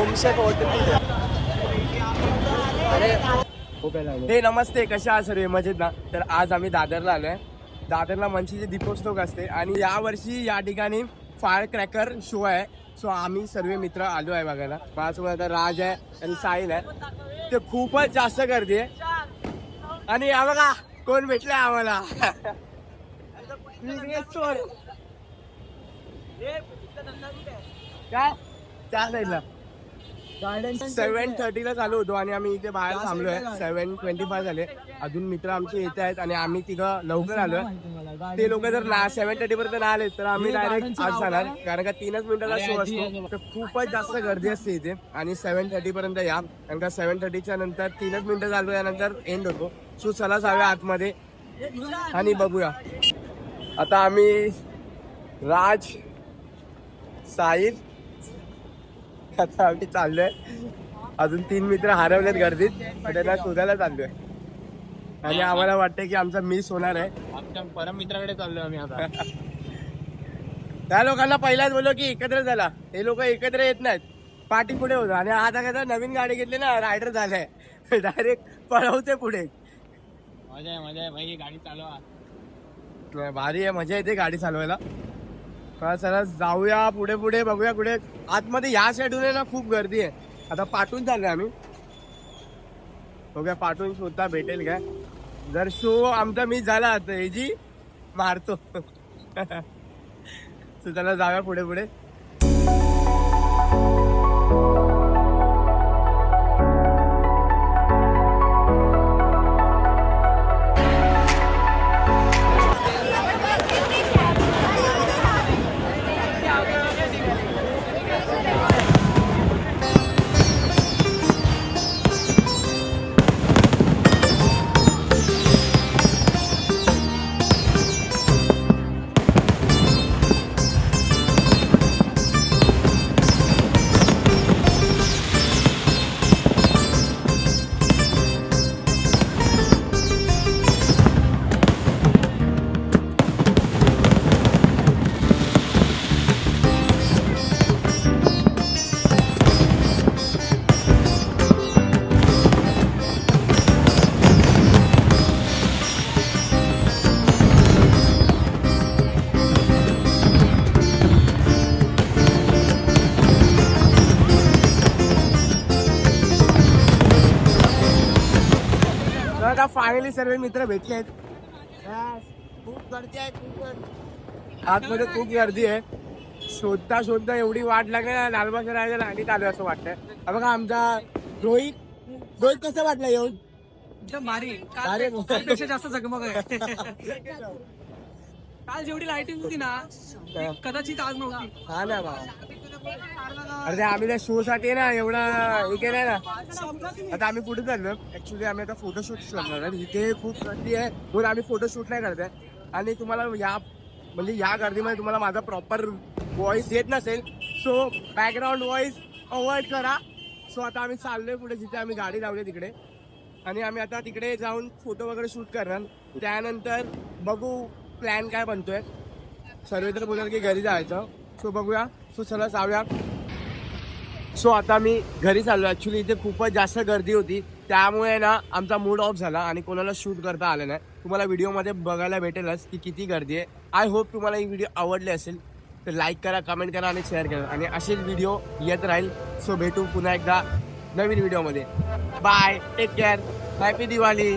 होमशेफ hotel हे नमस्ते कशा आहात सर्व मजेत ना? तर आज आम्ही दादरला आलोय. दादरला मनशीचे दीपोत्सव असते आणि यावर्षी या ठिकाणी फायर क्रॅकर शो आहे. सो आम्ही सर्व मित्र आलो आहे बघायला. माझ्यासोबत आता राज आहे आणि साहिल आहे. ते खूपच जास्त गर्दी आहे. आणि या बघा कोण भेटले आम्हाला? काय? त्या साईडला. सेवन थर्टीला चालू होतो आणि आम्ही इथे बाहेर थांबलोय. सेवन ट्वेंटी फाय झाले. अजून मित्र आमचे येत आहेत आणि आम्ही तिघं लवकर आलोय. ते लोक जर ना सेवन थर्टी पर्यंत नाही आले तर आम्ही डायरेक्ट आज जाणार. कारण का तीनच मिनिटाचा शो असतो. तर खूपच जास्त गर्दी असते इथे. आणि सेवन थर्टी पर्यंत या. कारण का सेवन थर्टीच्या नंतर तीनच मिनिटं चालू यानंतर एंड होतो. सो चला जाऊया आतमध्ये. आणि बघूया. आता आम्ही राज साहिल आता आम्ही चाललोय. अजून तीन मित्र हरवलेत गर्दीत त्यांना शोधायला चाललोय. आणि आम्हाला वाटतंय की आमचा मिस होणार आहे. आमच्या परम मित्राकडे चाललोय आम्ही आता. त्या लोकांना पहिलाच बोललो की एकत्र झाला हे लोक एकत्र येत नाहीत. पाठी पुढे होतो. आणि आता कसं नवीन गाडी घेतली ना रायडर झालाय. डायरेक्ट पळवते पुढे. मजा आहे मजा आहे. भाई गाडी चालवा. भारी आहे मजा येते गाडी चालवायला. तर चला जाऊया पुढे पुढे बघूया पुढे आतमध्ये या साईडून ना खूप गर्दी आहे. आता पाठवून चाललोय आम्ही. बघूया पाठवून सुद्धा भेटेल काय? जर शो आमचा मिस झाला तर हे जी मारतो. चला जाऊया पुढे पुढे. आता फायनली सर्व मित्र भेटले आहेत. खूप गर्दी आहे खूप गर्दी. आतमध्ये खूप गर्दी आहे. शोधता शोधता एवढी वाट लागेल ना लालबागच्या आणि आलो असं वाटतंय. बघा आमचा रोहित रोहित कसं वाटलं येऊन? एकदम भारी. अरे जास्त जगमग आहे. काल जेवढी लाइटिंग होती ना कदाचित आज नव्हती. हा ना बा अरे ते आम्ही त्या शो साठी ना एवढा हे नाही ना. आता आम्ही पुढे चाललो? ऍक्च्युली आम्ही आता फोटोशूट करणार आहे इथे खूप गर्दी आहे. म्हणून आम्ही फोटोशूट नाही करत आहे. आणि तुम्हाला या म्हणजे या गर्दीमध्ये तुम्हाला माझा प्रॉपर व्हॉइस येत नसेल. सो बॅकग्राऊंड व्हॉइस अवॉइड करा. सो आता आम्ही चाललोय पुढे जिथे आम्ही गाडी लावली तिकडे. आणि आम्ही आता तिकडे जाऊन फोटो वगैरे शूट करणार. त्यानंतर बघू प्लॅन काय बनतोय. सर्व तर बोलाल की घरी जायचं. सो बघूया. सो चला जाऊया सो आता मी घरी चाललो ॲक्च्युली इथे खूपच जास्त गर्दी होती. त्यामुळे ना आमचा मूड ऑफ झाला आणि कोणाला शूट करता आलं नाही. तुम्हाला व्हिडिओमध्ये बघायला भेटेलच की किती गर्दी आहे. आय होप तुम्हाला ही व्हिडिओ आवडली असेल तर लाईक करा कमेंट करा आणि शेअर करा. आणि असेच व्हिडिओ येत राहील. सो भेटू पुन्हा एकदा नवीन व्हिडिओमध्ये bye take care happy Diwali